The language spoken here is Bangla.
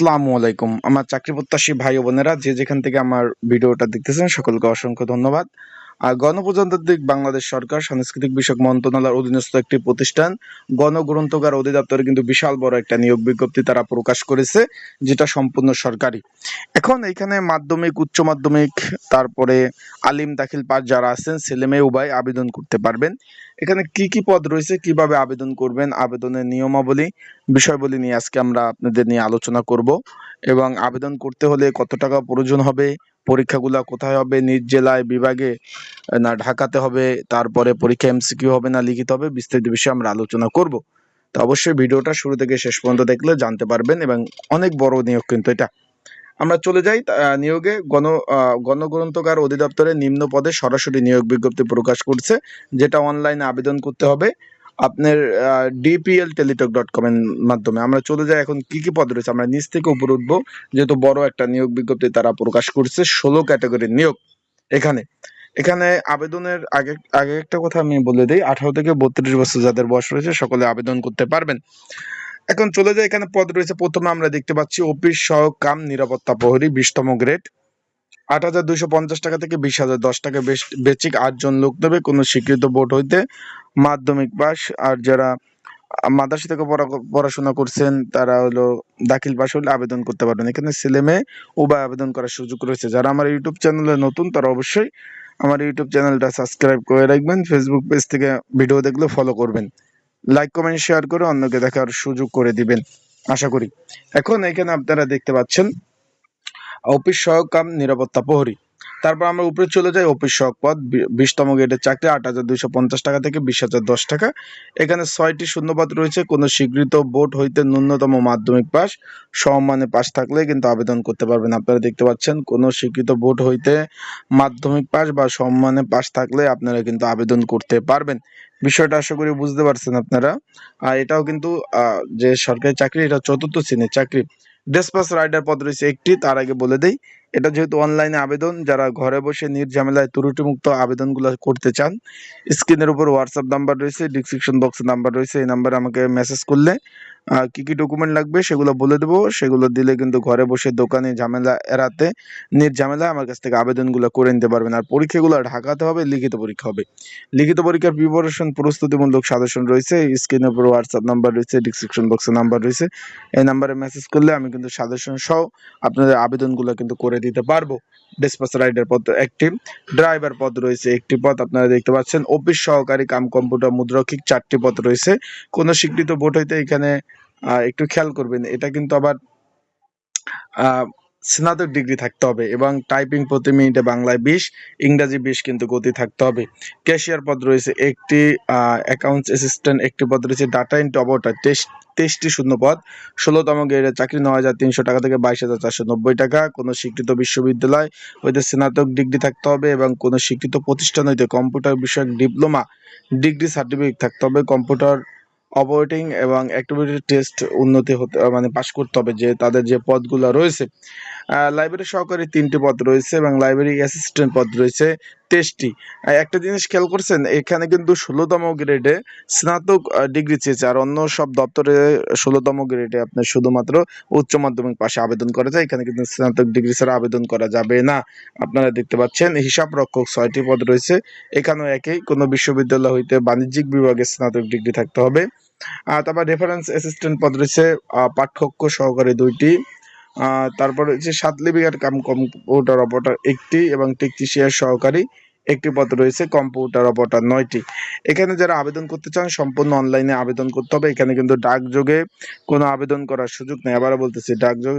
আসসালামু আলাইকুম। আমার চাকরি প্রত্যাশী ভাই বোনেরা যে যেখান থেকে আমার ভিডিওটা দেখতেছেন, সকলকে অসংখ্য ধন্যবাদ। আর গণপ্রজাতান্ত্রিক বাংলাদেশ সরকার সাংস্কৃতিক বিষয়ক মন্ত্রণালয়ের অধীনস্থ একটি প্রতিষ্ঠান গণগ্রন্থকার অধিদপ্তরে কিন্তু বিশাল বড় একটা নিয়োগ বিজ্ঞপ্তি তারা প্রকাশ করেছে, যেটা সম্পূর্ণ সরকারি। এখন এখানে মাধ্যমিক, উচ্চ মাধ্যমিক, তারপরে আলিম দাখিল পাস যারা আছেন, ছেলে মেয়ে উভয় আবেদন করতে পারবেন। এখানে কি কি পদ রয়েছে, কীভাবে আবেদন করবেন, আবেদনের নিয়মাবলী, বিষয়বলী নিয়ে আজকে আমরা আপনাদের নিয়ে আলোচনা করব এবং আবেদন করতে হলে কত টাকা প্রয়োজন হবে পরীক্ষাগুলো কোথায় হবে, নিজ জেলায়, বিভাগে, না ঢাকাতে হবে, তারপরে পরীক্ষা এমসিকিউ হবে না লিখিত হবে, বিস্তারিত বিষয়ে আমরা আলোচনা করব। তো অবশ্যই ভিডিওটা শুরু থেকে শেষ পর্যন্ত দেখলে জানতে পারবেন এবং অনেক বড় নিয়োগ কিন্তু এটা। আমরা চলে যাই নিয়োগে গণ গণগ্রন্থকার অধিদপ্তরে নিম্ন পদে সরাসরি নিয়োগ বিজ্ঞপ্তি প্রকাশ করছে, যেটা অনলাইনে আবেদন করতে হবে। আপনার ডিপিএল টেলিটক ডট কম এর মাধ্যমে। আমরা চলে যাই এখন কি কি পদ রয়েছে। আমরা নিচ থেকে উপরে উঠবো। যেহেতু বড় একটা নিয়োগ বিজ্ঞপ্তি তারা প্রকাশ করছে, ষোলো ক্যাটাগরির নিয়োগ এখানে। এখানে আবেদনের আগে আগে একটা কথা আমি বলে দিই। আঠারো থেকে বত্রিশ বছর যাদের বয়স রয়েছে, সকলে আবেদন করতে পারবেন। এখন চলে যাই। এখানে পদ রয়েছে। প্রথমে আমরা দেখতে পাচ্ছি অফিস সহ কাম নিরাপত্তা প্রহরী, বিশতম গ্রেড। আট হাজার পঞ্চাশ টাকা থেকে বিশ হাজার দশ টাকা বেচিক আটজন লোক দেবে কোনো স্বীকৃত বোর্ড হইতে মাধ্যমিক পাস আর যারা মাদ্রাসা থেকে পড়া- পড়াশোনা করছেন, তারা হলো দাখিল পাশ হলে আবেদন করতে পারবেন। এখানে ছেলে মেয়ে উভয় আবেদন করার সুযোগ রয়েছে। যারা আমার ইউটিউব চ্যানেলে নতুন, তারা অবশ্যই আমার ইউটিউব চ্যানেলটা সাবস্ক্রাইব করে রাখবেন। ফেসবুক পেজ থেকে ভিডিও দেখলে ফলো করবেন। লাইক, কমেন্ট, শেয়ার করে অন্যকে দেখার সুযোগ করে দিবেন। আশা করি। এখন এখানে আপনারা দেখতে পাচ্ছেন অফিস সহায়ক কাম, নিরাপত্তা প্রহরী। তারপর আমরা উপরে চলে যাই অফিস সহক পদ বিশতম গ্রেডের চাকরি, আট হাজার দুইশো পঞ্চাশ টাকা থেকে বিশ হাজার দশ টাকা। এখানে ছয়টি শূন্যপদ রয়েছে, কোনো স্বীকৃত বোর্ড হইতে ন্যূনতম মাধ্যমিক পাস সমমানে পাস থাকলে কিন্তু আবেদন করতে পারবেন। আপনারা দেখতে পাচ্ছেন, কোনো স্বীকৃত বোর্ড হইতে মাধ্যমিক পাস বা সমমানে পাস থাকলে আপনারা কিন্তু আবেদন করতে পারবেন। বিষয়টা আশা করি বুঝতে পারছেন আপনারা। আর এটাও কিন্তু যে সরকারি চাকরি, এটা চতুর্থ শ্রেণির চাকরি। ডেসপাস রাইডার পদ রয়েছে একটি তার আগে বলে দেই এটা যেহেতু অনলাইনে আবেদন, যারা ঘরে বসে নির্ঝামেলায় ত্রুটিমুক্ত আবেদনগুলো করতে চান, স্ক্রিনের উপর হোয়াটসঅ্যাপ নাম্বার রয়েছে ডিসক্রিপশন বক্সে নাম্বার রয়েছে, এই নাম্বারে আমাকে মেসেজ করলে কি কি ডকুমেন্ট লাগবে সেগুলো বলে দেবো। সেগুলো দিলে কিন্তু ঘরে বসে দোকানে ঝামেলা এড়াতে নির্ঝামেলা আমার কাছ থেকে আবেদনগুলো করে নিতে পারবেন। আর পরীক্ষাগুলো ঢাকাতে হবে, লিখিত পরীক্ষা হবে। লিখিত পরীক্ষার প্রিপারেশন প্রস্তুতিমূলক সাজেশন রয়েছে স্ক্রিনের উপর হোয়াটসঅ্যাপ নাম্বার রয়েছে ডিসক্রিপশন বক্সে নাম্বার রয়েছে। এই নাম্বারে মেসেজ করলে আমি কিন্তু সাজেশন সহ আপনাদের আবেদনগুলো কিন্তু করে দিতে পারব। ডিসপাস রাইডার পদ, একটি ড্রাইভার পদ রয়েছে, একটি পদ আপনারা দেখতে পাচ্ছেন। অফিস সহকারী কাম কম্পিউটার মুদ্রক্ষিক চারটি পদ রয়েছে। কোন স্বীকৃত বোর্ড হইতে এখানে একটু খেয়াল করবেন। এটা কিন্তু আবার স্নাতক ডিগ্রি থাকতে হবে এবং টাইপিং প্রতি মিনিটে বাংলায় বিশ, ইংরাজি বিশ কিন্তু গতি থাকতে হবে। ক্যাশিয়ার পদ রয়েছে একটি অ্যাকাউন্টস অ্যাসিস্ট্যান্ট একটি পদ রয়েছে ডাটা এন্ট্রি অপারেটর তেইশটি শূন্য পদ। ষোলোতম গ্রেডের চাকরি নয় হাজার তিনশো টাকা থেকে বাইশ হাজার চারশো নব্বই টাকা। কোনো স্বীকৃত বিশ্ববিদ্যালয় হইতে স্নাতক ডিগ্রি থাকতে হবে এবং কোনো স্বীকৃত প্রতিষ্ঠান হইতে কম্পিউটার বিষয়ক ডিপ্লোমা ডিগ্রি সার্টিফিকেট থাকতে হবে। কম্পিউটার অপারেটিং এবং অ্যাক্টিভিটি টেস্ট উন্নতি হতে মানে পাশ করতে হবে যে তাদের যে পদগুলো রয়েছে। লাইব্রেরি সহকারী তিনটি পদ রয়েছে এবং লাইব্রেরি অ্যাসিস্ট্যান্ট পদ রয়েছে। আহ, একটা জিনিস খেয়াল করছেন এখানে কিন্তু ষোলোতম গ্রেডে স্নাতক ডিগ্রি চেয়েছে আর অন্য সব দপ্তরে ষোলোতম গ্রেডে আপনার শুধুমাত্র উচ্চ মাধ্যমিক পাশে আবেদন করা যায় এখানে কিন্তু স্নাতক ডিগ্রি ছাড়া আবেদন করা যাবে না। আপনারা দেখতে পাচ্ছেন হিসাব রক্ষক ছয়টি পদ রয়েছে এখানেও একই কোনো বিশ্ববিদ্যালয় হইতে বাণিজ্যিক বিভাগে স্নাতক ডিগ্রি থাকতে হবে। আর তারপর রেফারেন্স অ্যাসিস্ট্যান্ট পদ রয়েছে পাঠ্যক্ষ সহকারী দুইটি। তারপর হচ্ছে সাত লিপিকার কাম কম্পিউটার অপারেটর একটি এবং টেকনিশিয়ান সহকারী একটি পদ রয়েছে কম্পিউটার অপারেটর নয়টি। এখানে যারা আবেদন করতে চান, সম্পূর্ণ অনলাইনে আবেদন করতে হবে। এখানে কিন্তু ডাকযোগে কোনো আবেদন করার সুযোগ নেই। আবারও বলতেছি, ডাকযোগে